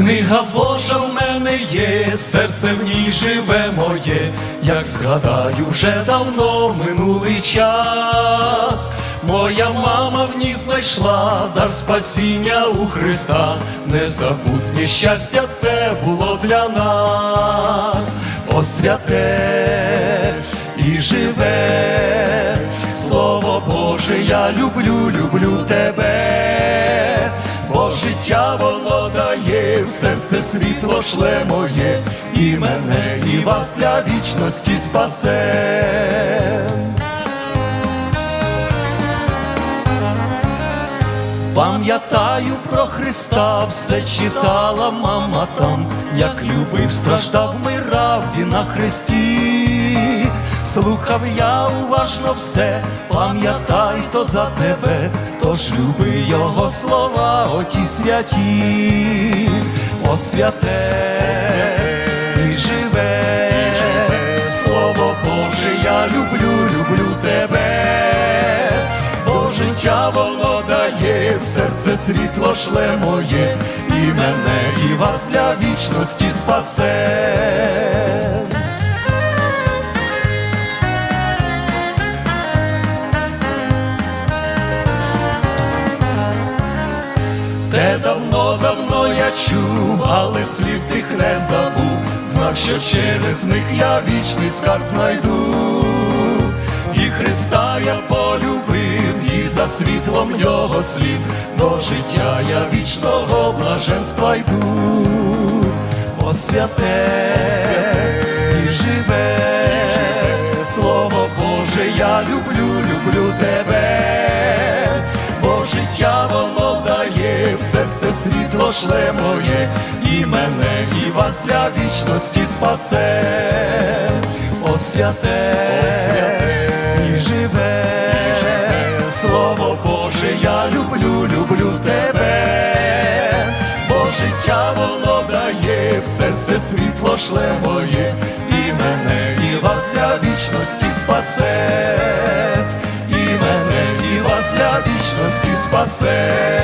Книга Божа в мене є, серце в ній живе моє, як згадаю, вже давно минулий час. Моя мама в ній знайшла дар спасіння у Христа, незабутнє щастя це було для нас, О святе і живе, Слово Боже, я люблю, люблю тебе, серце світло шле моє, і мене, і вас для вічності спасе. Пам'ятаю про Христа, все читала мама там, як любив, страждав, мирав він на хресті, слухав я уважно все, пам'ятай то за тебе, тож люби його слова, оті святі, о святе і живе, слово Боже, я люблю, люблю в серце світло шле моє, і мене, і вас для вічності спасе. Те давно, давно я чув, але слів тих не забув, знав, що через них я вічний скарб знайду, і Христа я полюбив, за світлом його слів. До життя я вічного блаженства йду, о святе, і живе, слово Боже, я люблю, люблю тебе, бо життя воно дає, в серце світло шле моє, і мене, і вас для вічності спасе, о святе, і живе, життя воно дає, в серце світло шле моє, і мене, і вас для вічності спасе, і мене, і вас для вічності спасе.